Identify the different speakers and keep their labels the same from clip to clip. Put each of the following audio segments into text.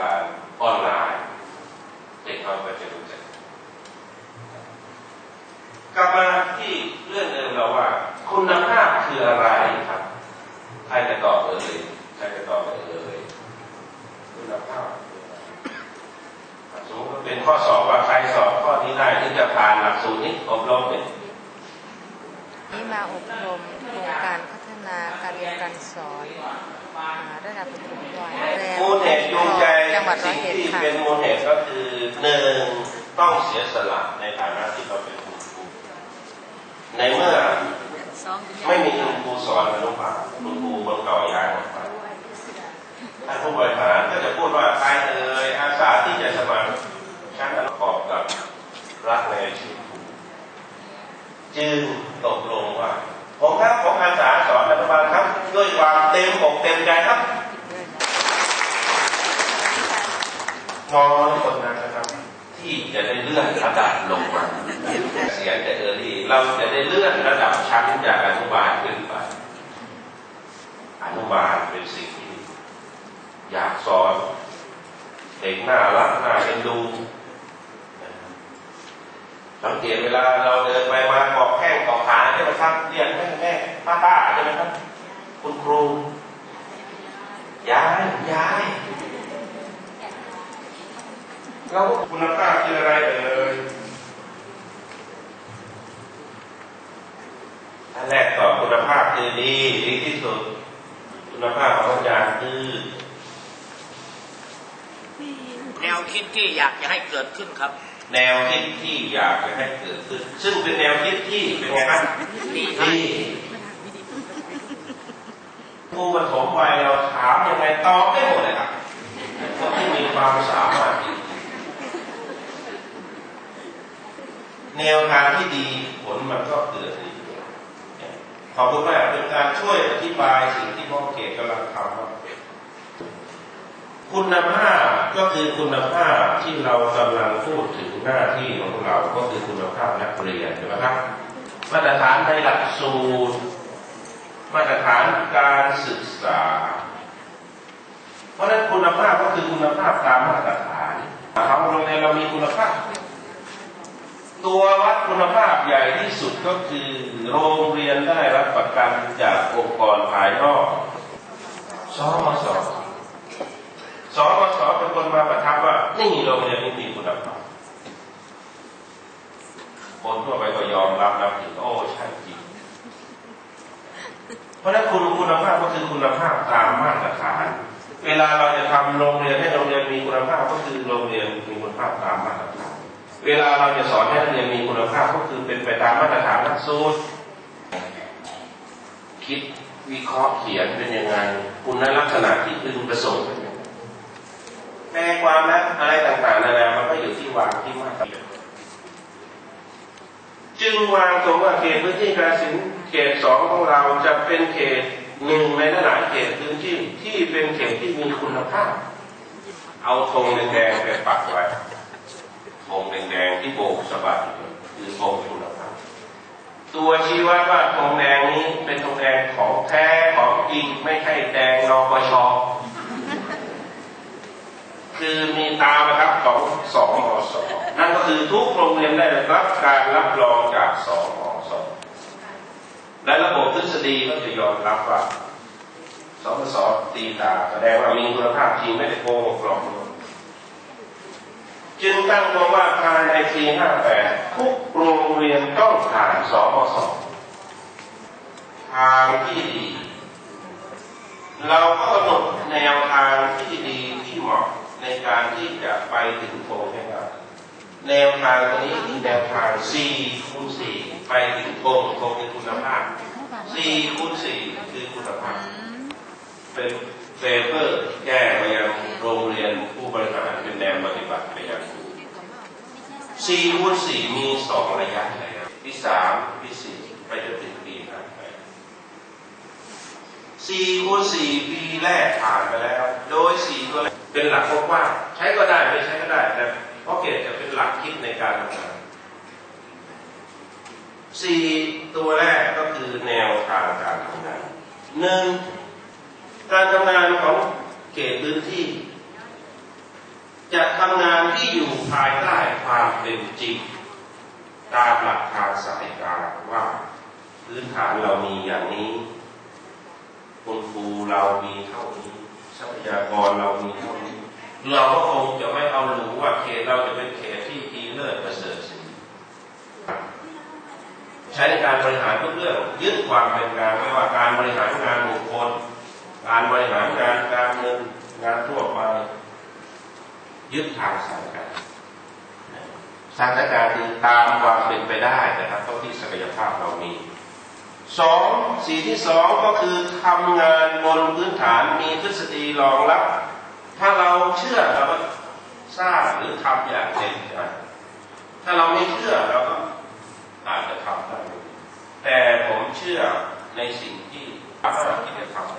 Speaker 1: การออนไลน์เด็กเขาก็จะรู้จักกลับมาที่เรื่องเดิมเราว่า คุณภาพคืออะไรครับใครจะตอบเอ่ยใครจะตอบเอ่ยคุณภาพสมมติเป็นข้อสอบว่าใครสอบข้อนี้ได้ถึงจะผ่านหลักสูตรนี้อบรมเนี่ย
Speaker 2: นี่มาอบรมโครงการพัน รเรียนการสอนอ่าระดับประถมวัยแรง
Speaker 1: มูลเหตุจูงใจ
Speaker 2: จังหวัดร้อ
Speaker 1: สิ่
Speaker 2: ย
Speaker 1: ง
Speaker 2: เอ็ด
Speaker 1: ที่
Speaker 2: ค่ะ
Speaker 1: เป็นมูลเหตุก็คือหนึ่งต้องเสียสละในฐานะที่เราเป็นคุณครูในเมื่อไม่มีคุณครูสอนอนุบาลคุณครูคนเก่าย้ายออกไปท่านผู้บริหารก็จะพูดว่าใครเอ่ยอาสาที่จะสมัครชั้นประกอบกับรักในอาชีพครูจึงตกลงว่า มเต็มอกเต็มใจครับน้อยคนนั้นนะครับ ที่จะได้เลื่อนระดับลงมาเสียงแต่เออรี่เราจะได้เลื่อนระดับชั้นจากอนุบาลขึ้นไปอนุบาลเป็นสิ่งที่อยากสอนเด็กน่ารักน่าเอ็นดูสังเกตเวลาเราเดินไปมาเกาะแข้งเกาะขาใช่ไหมครับเรียกแม่แม่ป้าป้าใช่ไหมครับ คุณครู ยายยายแล้วคุณภาพคืออะไรเอ่ยอันแรกตอบคุณภาพคือดีดีที่สุด คุณภาพของอาจารย์คือ
Speaker 3: แนวคิดที่อยากจะให้เกิดขึ้นครับ
Speaker 1: แนวคิดที่อยากจะให้เกิดขึ้น ซึ่งเป็นแนวคิดที่เป็นไงครับ
Speaker 3: ดีครับ
Speaker 1: ดีค รูปฐมวัยเราถามยังไงตอบได้หมดเลยครับคนที่มีความสามารถแนวทางที่ดีผลมันก็เกิดดีขอบคุณมากเป็นการช่วยอธิบายสิ่งที่พ่อเกศกำลังทำคุณภาพก็คือคุณภาพที่เรากำลังพูดถึงหน้าที่ของเราก็คือคุณภาพนักเรียนใช่ไหมครับ มาตรฐานในหลักสูตร มาตรฐานการศึกษา เพราะฉะนั้นคุณภาพก็คือคุณภาพตามมาตรฐานเราโรงเรียนเรามีคุณภาพ ตัววัดคุณภาพใหญ่ที่สุดก็คือโรงเรียนได้รับประกันจากองค์กรภายนอกสมสสมสเป็นคนมาประทับว่านี่โรงเรียนนี้มีคุณภาพคนทั่วไปก็ยอมรับนับถือโอ้ใช่ เพราะนั้นคุณคุณภาพก็คือคุณภาพตามมาตรฐาน เวลาเราจะทำโรงเรียนให้โรงเรียนมีคุณภาพก็คือโรงเรียนมีคุณภาพตามมาตรฐาน เวลาเราจะสอนให้นักเรียนมีคุณภาพก็คือเป็นไปตามมาตรฐานหลักสูตรคิดวิเคราะห์เขียนเป็นยังไง คุณลักษณะที่พึงประสงค์เป็นยังไงแปลความนะอะไรต่างๆนานามันก็อยู่ที่วางที่มาตรฐาน จึงวางตรงว่าเขตพื้นที่การสินเขตสองของเราจะเป็นเขตหนึ่งในหลายเขตพื้นที่ที่เป็นเขตที่มีคุณภาพ เอาธงแดงไปปักไว้ธงแดงที่โบกสะบัดอยู่คือธงคุณภาพ ตัวชี้วัดว่าธงแดงนี้เป็นธงแดงของแท้ของจริงไม่ใช่แดงนปช คือมีตาประทับของสองมสนั่นก็คือทุกโรงเรียนได้รับการรับรองจากสองมสและระบบทฤษฎีก็จะยอมรับว่าสมสตีตาแสดงว่ามีคุณภาพจริงไม่ได้โกหกหลอกลวงจึงตั้งตัวว่าภายในปี58ทุกโรงเรียนต้องผ่านสมสทางที่ดี เราก็กำหนดแนวทางที่ดีที่เหมาะ ในการที่จะไปถึงโถงให้ได้แนวทางตัวนี้คือแนวทาง4คูณ4ไปถึงโถงโถงคือคุณภาพ4คูณ4คือคุณภาพ เป็นเฟเวอร์แก้ไปยังโรงเรียนผู้บริหารเป็นแนวปฏิบัติไปยังครู4คูณ4มีสองระยะที่สามที่สี่ไปจนถึงปีห้าแปดสี่คูณสี่ปีแรกผ่านไปแล้ว โด เป็นหลักกว้างๆใช้ก็ได้ไม่ใช้ก็ได้แต่เพราะเกตจะเป็นหลักคิดในการทำงานสี่ตัวแรกก็คือแนวทางการทำงานหนึ่งการทำงานของเขตพื้นที่ จะทำงานที่อยู่ภายใต้ความเป็นจริง ตามหลักทางสายกางว่าพื้นฐานเรามีอย่างนี้คุณครูเรามีเท่านี้ทรัพยากรเรามีเท่านี้ เราก็คงจะไม่เอาหรูว่าเขตเราจะเป็นเขตที่ดีเลิศประเสริฐสิใช้การบริหารทุกเรื่องยึดความเป็นกลางไม่ว่าการบริหารงานบุคคล การบริหารงานการเงินงานทั่วไป ยึดทางสายการสายการคือตามความเป็นไปได้นะครับเท่าที่ศักยภาพเรามีสองสีที่สองก็คือทำงานบนพื้นฐานมีทฤษฎีรองรับ ถ้าเราเชื่อเราก็สร้างหรือทำอย่างเต็มใจถ้าเราไม่เชื่อเราก็อาจจะทำได้แต่ผมเชื่อในสิ่งที่สามารถที่จะทำ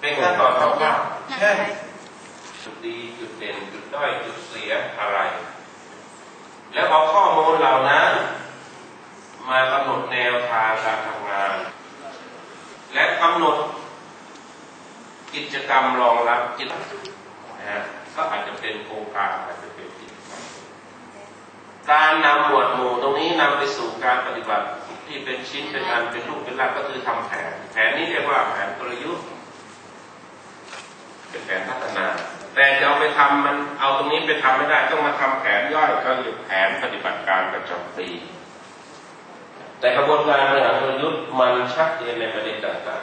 Speaker 1: เป็นขั้นตอนคร่าวๆเช่นจุดดีจุดเด่นจุดด้อยจุดเสียอะไร แล้วเอาข้อมลเหล่านั้น มากำหนดแนวทางการทำงาน และกำหนด กรรมรองรับกิจนะฮะก็อาจจะเป็นโครงการอาจจะเป็นกิจกรรมการนำหมวดหมู่ตรงนี้นำไปสู่การปฏิบัติที่เป็นชิ้นเป็นอันเป็นรูปเป็นร่างก็คือทำแผน แผนนี้เรียกว่าแผนกลยุทธ์เป็นแผนพัฒนา แต่จะเอาไปทำมันเอาตรงนี้ไปทำไม่ได้ต้องมาทำแผนย่อยก็คือแผนปฏิบัติการประจำปี แต่กระบวนการบริหารกลยุทธ์มันชัดเจนในประเด็นต่าง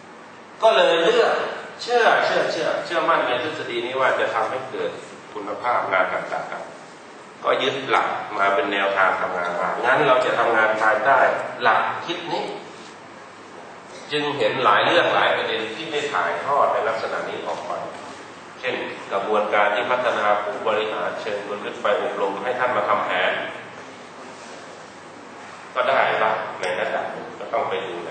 Speaker 1: ๆ ก็เลยเลือก เชื่อเชื่อเชื่อเชื่อมั่นในทฤษฎีนี้ว่าจะทำให้เกิดคุณภาพงานต่างๆก็ยึดหลักมาเป็นแนวทางทำงานว่างั้นเราจะทำงานภายใต้หลักคิดนี้ จึงเห็นหลายเรื่องหลายประเด็นที่ได้ถ่ายทอดในลักษณะนี้ออกไปเช่นกระบวนการที่พัฒนาผู้บริหารเชิญคนลึกไปอบรมให้ท่านมาทำแผนก็ได้บ้างในระดับก็ต้องไปดูแล